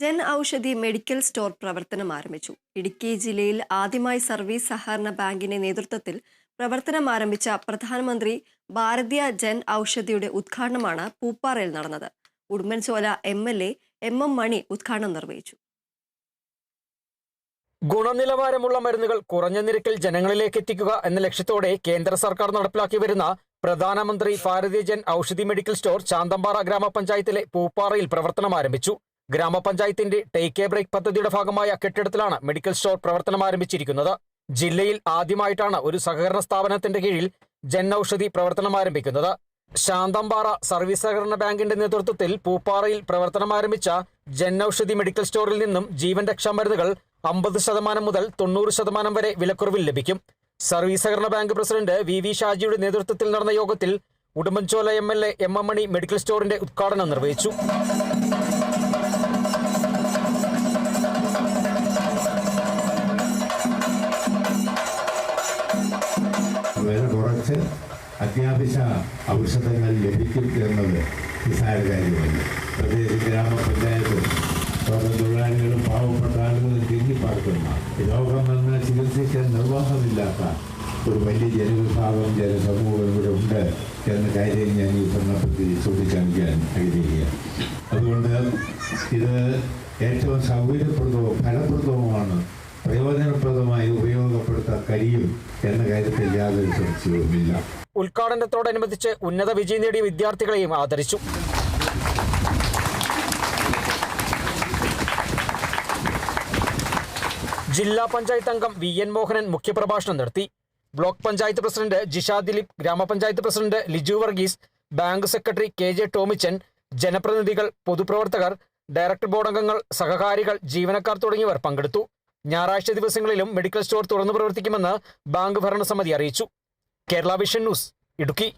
Jan Aushadhi medical store പ്രവർത്തനം ആരംഭിച്ചു. ഇടുക്കി ജില്ലയിൽ ആദ്യമായി സർവീസ് സഹകരണ ബാങ്കിന്റെ നേതൃത്വത്തിൽ പ്രവർത്തനം ആരംഭിച്ച പ്രധാനമന്ത്രി ഭാരതീയ ജൻ ഔഷധിയുടെ ഉദ്ഘാടനമാണ് പൂപ്പാറയിൽ നടന്നത്. Udumbanchola M L A M M Mani ഉദ്ഘാടനം നിർവഹിച്ചു. ഗുണനിലവാരമുള്ള മരുന്നുകൾ കുറഞ്ഞ നിരക്കിൽ ജനങ്ങളിലേക്ക് എത്തിക്കുക എന്ന ലക്ഷ്യത്തോടെ കേന്ദ്ര സർക്കാർ നടപ്പിലാക്കി വരുന്ന പ്രധാനമന്ത്രി ഭാരതീയ ജൻ ഔഷധി മെഡിക്കൽ സ്റ്റോർ ചാന്തമ്പാറ ഗ്രാമപഞ്ചായത്തിലെ പൂപ്പാറയിൽ പ്രവർത്തനം ആരംഭിച്ചു. ഗ്രാമപഞ്ചായത്തിന്റെ ടേക്ക് എ ബ്രേക്ക് പദ്ധതിയുടെ ഭാഗമായ കെട്ടിടത്തിലാണ് മെഡിക്കൽ സ്റ്റോർ പ്രവർത്തനം ആരംഭിച്ചിരിക്കുന്നത്. ജില്ലയിൽ ആദ്യമായിട്ടാണ് ഒരു സഹകരണ സ്ഥാപനത്തിന്റെ കീഴിൽ ജൻ ഔഷധി പ്രവർത്തനം ആരംഭിക്കുന്നത്. ശാന്തമ്പാറ സർവീസ് സഹകരണ ബാങ്കിന്റെ നേതൃത്വത്തിൽ പൂപ്പാറയിൽ പ്രവർത്തനം ആരംഭിച്ച ജൻ ഔഷധി മെഡിക്കൽ സ്റ്റോറിൽ നിന്നും ജീവൻ രക്ഷാ മരുന്നുകൾ അമ്പത് ശതമാനം മുതൽ തൊണ്ണൂറ് ശതമാനം വരെ വിലക്കുറവിൽ ലഭിക്കും. സർവീസ് സഹകരണ ബാങ്ക് പ്രസിഡന്റ് വി വി ഷാജിയുടെ നേതൃത്വത്തിൽ നടന്ന യോഗത്തിൽ Udumbanchola M L A M M Mani medical സ്റ്റോറിന്റെ ഉദ്ഘാടനം നിർവഹിച്ചു. കുറച്ച് അത്യാവശ്യ ഔഷധങ്ങൾ ലഭിക്കും എന്നത് നിസ്സാര കാര്യമല്ല. പ്രത്യേകിച്ച് ഗ്രാമപഞ്ചായത്തും തോട്ടം തൊഴിലാളികളും പാവപ്പെട്ട ആളുകളും തിങ്ങിപ്പാർക്കുന്ന രോഗം വന്ന് ചികിത്സിക്കാൻ നിർവാഹമില്ലാത്ത ഒരു വലിയ ജനവിഭാഗം ജനസമൂഹം ഇവിടെ ഉണ്ട് എന്ന കാര്യം ഞാൻ ഈ സന്ദർഭത്തിൽ ചൂണ്ടിക്കാണിക്കാൻ ആഗ്രഹിക്കുക അതുകൊണ്ട് ഇത് ഏറ്റവും സൗകര്യപ്രദവും ഫലപ്രദവുമാണ് ഉപയോഗപ്പെടുത്താൻ കഴിയും എന്ന കാര്യത്തിൽ യാതൊരു സംശയവുമില്ല. ഉദ്ഘാടനത്തോടനുബന്ധിച്ച് ഉന്നത വിജയം നേടിയ വിദ്യാർത്ഥികളെയും ആദരിച്ചു. ജില്ലാ പഞ്ചായത്ത് അംഗം വി എൻ മോഹനൻ മുഖ്യപ്രഭാഷണം നടത്തി. ബ്ലോക്ക് പഞ്ചായത്ത് പ്രസിഡന്റ് ജിഷ ദിലീപ് ഗ്രാമപഞ്ചായത്ത് president Liju Varghese bank secretary K J Tomichan ജനപ്രതിനിധികൾ പൊതുപ്രവർത്തകർ ഡയറക്ടർ ബോർഡ് അംഗങ്ങൾ സഹകാരികൾ ജീവനക്കാർ തുടങ്ങിയവർ പങ്കെടുത്തു. ഞായറാഴ്ച ദിവസങ്ങളിലും മെഡിക്കൽ സ്റ്റോർ തുറന്നു പ്രവർത്തിക്കുമെന്ന് ബാങ്ക് ഭരണസമിതി അറിയിച്ചു. Kerala vision news Idukki.